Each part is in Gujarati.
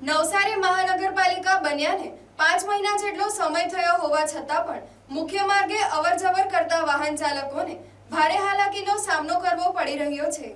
નવસારી મહાનગરપાલિકા બન્યાને પાંચ મહિના જેટલો સમય થયો હોવા છતાં પણ મુખ્ય માર્ગે અવરજવર કરતા વાહન ચાલકોને ભારે હાલાકીનો સામનો કરવો પડી રહ્યો છે.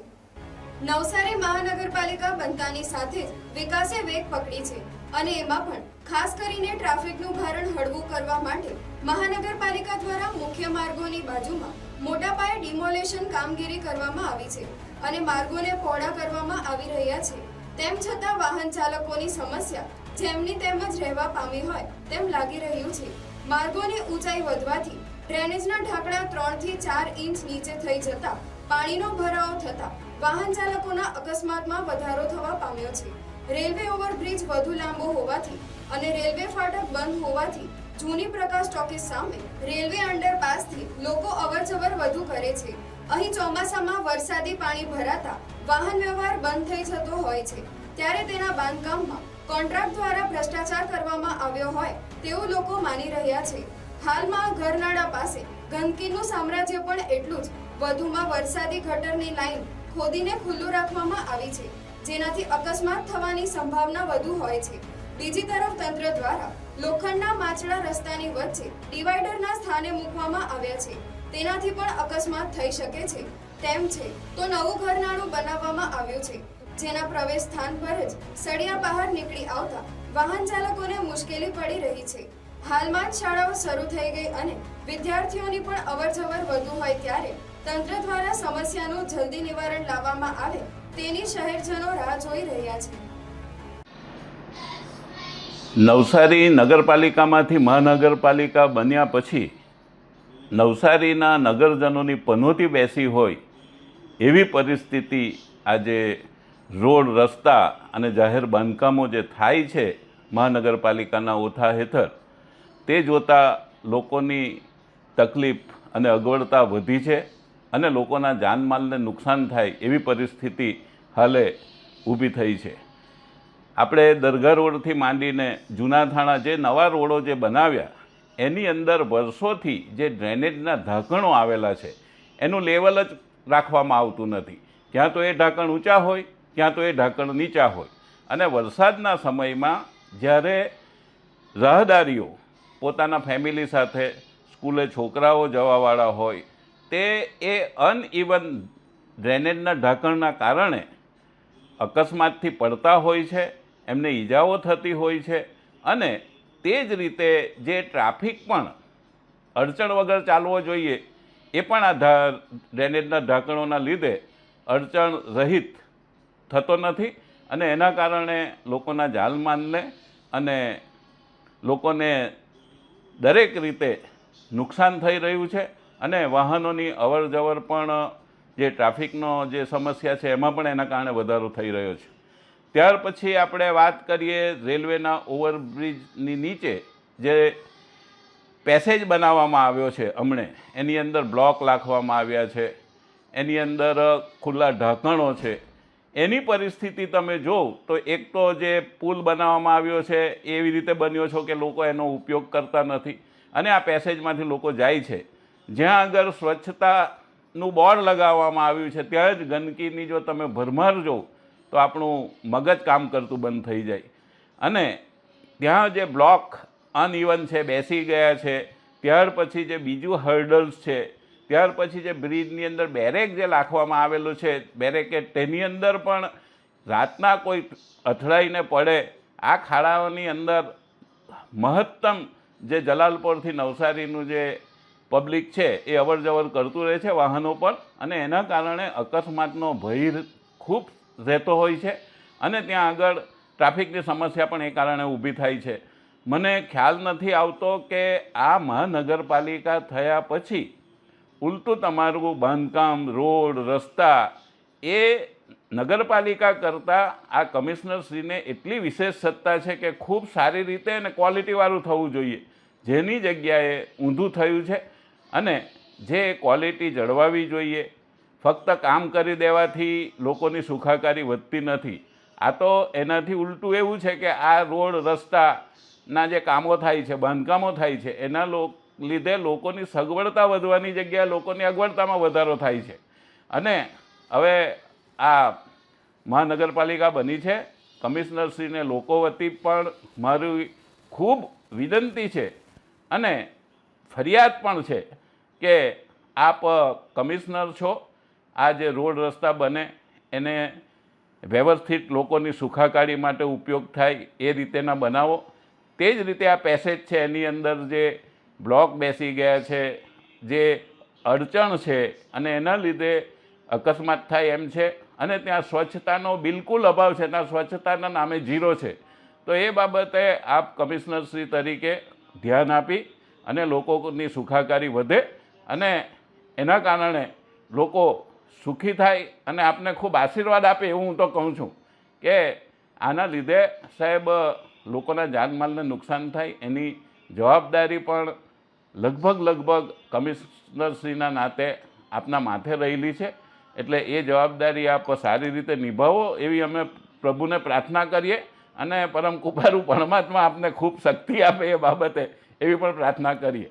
નવસારી મહાનગરપાલિકા બનતાની સાથે જ વિકાસે વેગ પકડી છે અને એમાં પણ ખાસ કરીને ટ્રાફિકનું ભારણ હળવું કરવા માટે મહાનગરપાલિકા દ્વારા મુખ્ય માર્ગોની બાજુમાં મોટા પાયે ડિમોલેશન કામગીરી કરવામાં આવી છે અને માર્ગોને પહોળા કરવામાં આવી રહ્યા છે. તેમ છતાં વાહન ચાલકોની સમસ્યા જેમની તેમ જ રહેવા પામી હોય તેમ લાગી રહ્યું છે. માર્ગોની ઊંચાઈ વધવાથી ડ્રેનેજના ઢાંકણા ત્રણથી ચાર ઇંચ નીચે થઈ જતા પાણીનો ભરાવો થતા વાહન ચાલકોના અકસ્માતમાં વધારો થવા પામ્યો છે. રેલવે ઓવરબ્રિજ વધુ લાંબો હોવાથી અને રેલવે ફાટક બંધ હોવાથી જૂની પ્રકાશ ટોકીઝ સામે રેલવે અંડરપાસથી લોકો અવરજવર વધુ કરે છે. અહીં ચોમાસામાં વરસાદી પાણી ભરાતા વાહન વ્યવહાર બંધ થઈ જતો હોય છે. ત્યારે તેના બાંધકામમાં કોન્ટ્રાક્ટ દ્વારા ભ્રષ્ટાચાર કરવામાં આવ્યો હોય તેવું લોકો માની રહ્યા છે. હાલમાં ઘરનાળા પાસે ગંદકીનું સામ્રાજ્ય પણ એટલું જ વધુમાં વરસાદી ગટરની લાઈન ખોદીને ખુલ્લું રાખવામાં આવી છે, જેનાથી અકસ્માત થવાની સંભાવના વધુ હોય છે. બીજી તરફ તંત્ર દ્વારા લોખંડના માછડા રસ્તાની વચ્ચે ડિવાઈડરના સ્થાને મૂકવામાં આવ્યા છે. તેનાથી પણ અકસ્માત થઈ શકે છે. તેમ છે, તો નવું ઘરનાળું બનાવવામાં આવ્યું છે. જેના પ્રવેશ સ્થાન પર જ સળિયા બહાર નીકળી આવતા વાહન ચાલકોને મુશ્કેલી પડી રહી છે. હાલમાં જ શાળાઓ શરૂ થઈ ગઈ અને વિદ્યાર્થીઓની પણ અવરજવર વધુ હોય ત્યારે તંત્ર દ્વારા સમસ્યાનું જલ્દી નિવારણ લાવવામાં આવે તેની શહેરજનો રાહ જોઈ રહ્યા છે. નવસારી નગરપાલિકામાંથી મહાનગરપાલિકા બન્યા પછી નવસારીના નગરજનોની પનોતી બેસી હોય એવી પરિસ્થિતિ આજે રોડ, રસ્તા અને જાહેર બાંધકામો જે થાય છે મહાનગરપાલિકાના ઓથા હેઠળ, તે જોતાં લોકોની તકલીફ અને અગવડતા વધી છે અને લોકોના જાનમાલને નુકસાન થાય એવી પરિસ્થિતિ હાલે ઊભી થઈ છે. આપણે દરગાહ રોડથી માંડીને જૂના થાણા જે નવા રોડો જે બનાવ્યા, એની અંદર વર્ષોથી જે ડ્રેનેજના ઢાંકણો આવેલા છે, એનું લેવલ જ રાખવામાં આવતું નથી. ક્યાં તો એ ઢાંકણ ઊંચા હોય, ક્યાં તો એ ઢાંકણ નીચા હોય. અને વરસાદના સમયમાં જ્યારે રાહદારીઓ પોતાના ફેમિલી સાથે સ્કૂલે છોકરાઓ જવાવાળા હોય, તે એ અનઇવન ડ્રેનેજના ઢાંકણના કારણે અકસ્માતથી પડતા હોય છે એમને ઈજાઓ થતી હોય છે. અને તે જ રીતે જે ટ્રાફિક પણ અડચણ વગર ચાલવો જોઈએ, એ પણ આ ડ્રેનેજના ઢાંકણોના લીધે અડચણ રહિત થતો નથી. અને એના કારણે લોકોના જાનમાલને અને લોકોને દરેક રીતે નુકસાન થઈ રહ્યું છે. અને વાહનોની અવર જવર પણ જે ટ્રાફિકનો જે સમસ્યા છે, એમાં પણ એના કારણે વધારો થઈ રહ્યો છે. ત્યાર પછી આપણે વાત કરીએ રેલવેના ઓવરબ્રિજની નીચે જે પેસેજ બનાવવામાં આવ્યો છે હમણે. એની અંદર બ્લોક લાખવામાં આવ્યા છે. એની અંદર ખુલ્લા ઢાંકણો છે. એની પરિસ્થિતિ તમે જોવ તો એક તો જે પુલ બનાવવામાં આવ્યો છે એવી રીતે બન્યો છો કે લોકો એનો ઉપયોગ કરતા નથી અને આ પેસેજમાંથી લોકો જાય છે. જ્યાં આગળ સ્વચ્છતાનું બોર્ડ લગાવવામાં આવ્યું છે, ત્યાં જ ગંદકીની જો તમે ભરમાર જોવ તો આપણું મગજ કામ કરતું બંધ થઈ જાય. અને ત્યાં જે બ્લોક અનઇવન છે, બેસી ગયા છે, ત્યાર પછી જે બીજું હર્ડલ્સ છે, ત્યાર પછી જે બ્રિજની અંદર બેરેક જે રાખવામાં આવેલું છે બેરેકેટ તેની અંદર પણ રાતના કોઈ અથડાઈને પડે, આ ખાડાઓની અંદર મહત્તમ જે જલાલપોરથી નવસારીનું જે પબ્લિક છે, એ અવર જવર કરતું રહે છે વાહનો પર, અને એના કારણે અકસ્માતનો ભય ખૂબ રહેતો હોય છે અને ત્યાં આગળ ટ્રાફિકની સમસ્યા પણ એ કારણે ઊભી થાય છે. મને ખ્યાલ નથી આવતો કે આ મહાનગરપાલિકા થયા પછી ઉલટું તમારું બાંધકામ, રોડ, રસ્તા એ નગરપાલિકા કરતાં આ કમિશનરશ્રીને એટલી વિશેષ સત્તા છે કે ખૂબ સારી રીતે અને ક્વોલિટીવાળું થવું જોઈએ. જેની જગ્યાએ ઊંધું થયું છે અને જે ક્વોલિટી જળવાવી જોઈએ ફક્ત કામ કરી દેવાથી લોકોની સુખાકારી વધતી નથી. આ તો એનાથી ઉલટું એવું છે કે આ રોડ, રસ્તાના જે કામો થાય છે, બાંધકામો થાય છે, એના લીધે લોકોની સગવડતા વધવાની જગ્યાએ લોકોની અગવડતામાં વધારો થાય છે. અને હવે આ મહાનગરપાલિકા બની છે. કમિશનરશ્રીને લોકો વતી પણ મારી ખૂબ વિનંતી છે અને ફરિયાદ પણ છે કે આપ કમિશનર છો આ જે રોડ રસ્તા બને, એને વ્યવસ્થિત લોકોની સુખાકારી માટે ઉપયોગ થાય એ રીતેના બનાવો. તે જ રીતે આ પેસેજ છે, એની અંદર જે બ્લોક બેસી ગયા છે, જે અડચણ છે, અને એના લીધે અકસ્માત થાય એમ છે, અને ત્યાં સ્વચ્છતાનો બિલકુલ અભાવ છે, ત્યાં સ્વચ્છતાના નામે ઝીરો છે. તો એ બાબતે આપ કમિશનરશ્રી તરીકે ધ્યાન આપી અને લોકોની સુખાકારી વધે, અને એના કારણે લોકો સુખી થાય અને આપને ખૂબ આશીર્વાદ આપે એવું હું તો કહું છું કે આના લીધે સાહેબ, લોકોના જાનમાલને નુકસાન થાય. એની જવાબદારી પણ લગભગ લગભગ કમિશનરશ્રીના નાતે આપના માથે રહેલી છે. એટલે એ જવાબદારી આપ સારી રીતે નિભાવો એવી અમે પ્રભુને પ્રાર્થના કરીએ અને પરમ કુપારું પરમાત્મા આપને ખૂબ શક્તિ આપે એ બાબતે એવી પણ પ્રાર્થના કરીએ.